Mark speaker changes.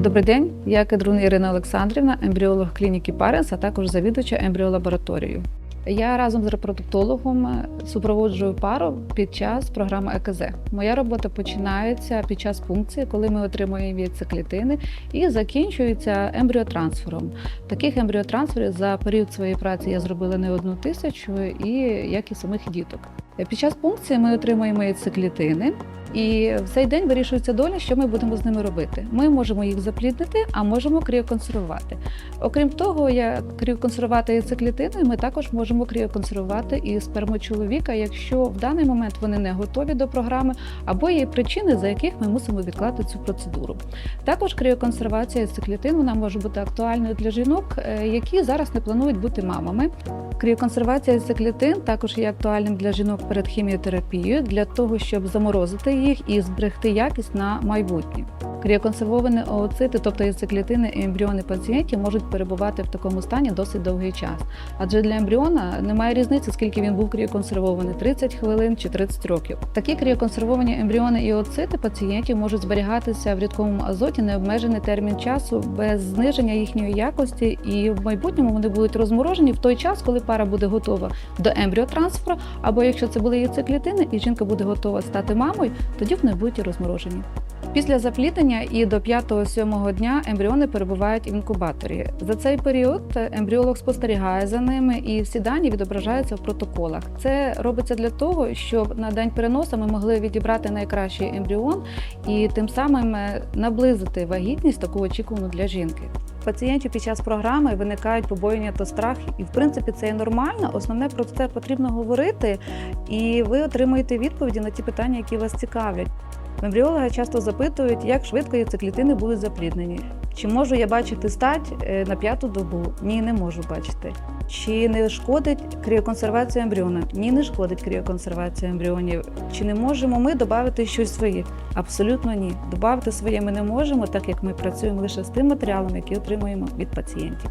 Speaker 1: Добрий день, я Кедрун Ірина Олександрівна, ембріолог клініки Паренс, а також завідувача ембріолабораторією. Я разом з репродуктологом е, супроводжую пару під час програми ЕКЗ. Моя робота починається під час пункції, коли ми отримуємо яйцеклітини, і закінчується ембріотрансфером. Таких ембріотрансферів за період своєї праці я зробила не одну тисячу, і як і самих діток. Під час пункції ми отримуємо яйцеклітини, і в цей день вирішується доля, що ми будемо з ними робити. Ми можемо їх запліднити, а можемо кріоконсервувати. Окрім того, як кріоконсервувати яйцеклітини, ми також можемо кріоконсервувати і сперму чоловіка, якщо в даний момент вони не готові до програми, або є причини, за яких ми мусимо відкласти цю процедуру. Також кріоконсервація яйцеклітин вона може бути актуальною для жінок, е, які зараз не планують бути мамами. Кріоконсервація яйцеклітин також є актуальним для жінок перед хіміотерапією для того, щоб заморозити їх і зберегти якість на майбутнє. Кріоконсервовані ooцити, тобто яйцеклітини і ембріони пацієнтів, можуть перебувати в такому стані досить довгий час. Адже для ембріона немає різниці, скільки він був кріоконсервований 30 хвилин чи 30 років. Такі кріоконсервовані ембріони і ooцити пацієнтів можуть зберігатися в рідкому азоті необмежений термін часу без зниження їхньої якості, і в майбутньому вони будуть розморожені в той час, коли пара буде готова до ембріотрансферу, або якщо це були яйцеклітини, і жінка буде готова стати мамою, тоді вони будуть розморожені. Після запліднення і до 5-7 дня ембріони перебувають в інкубаторі. За цей період ембріолог спостерігає за ними, і всі дані відображаються в протоколах. Це робиться для того, щоб на день переносу ми могли відібрати найкращий ембріон і тим самим е, наблизити вагітність таку очікувану для жінки. Пацієнтів під час програми виникають побоювання та страх, і в принципі це є нормально. Основне про це потрібно говорити, і ви отримуєте відповіді на ті питання, які вас цікавлять. Ембріологи часто запитують, як швидко яйцеклітини будуть запліднені. Чи можу я бачити стать е, на п'яту добу? Ні, не можу бачити. Чи не шкодить кріоконсервація ембріона? Ні, не шкодить кріоконсервація ембріонів. Чи не можемо ми додати щось своє? Абсолютно ні. Добавити своє ми не можемо, так як ми працюємо лише з тим матеріалом, який отримуємо від пацієнтів.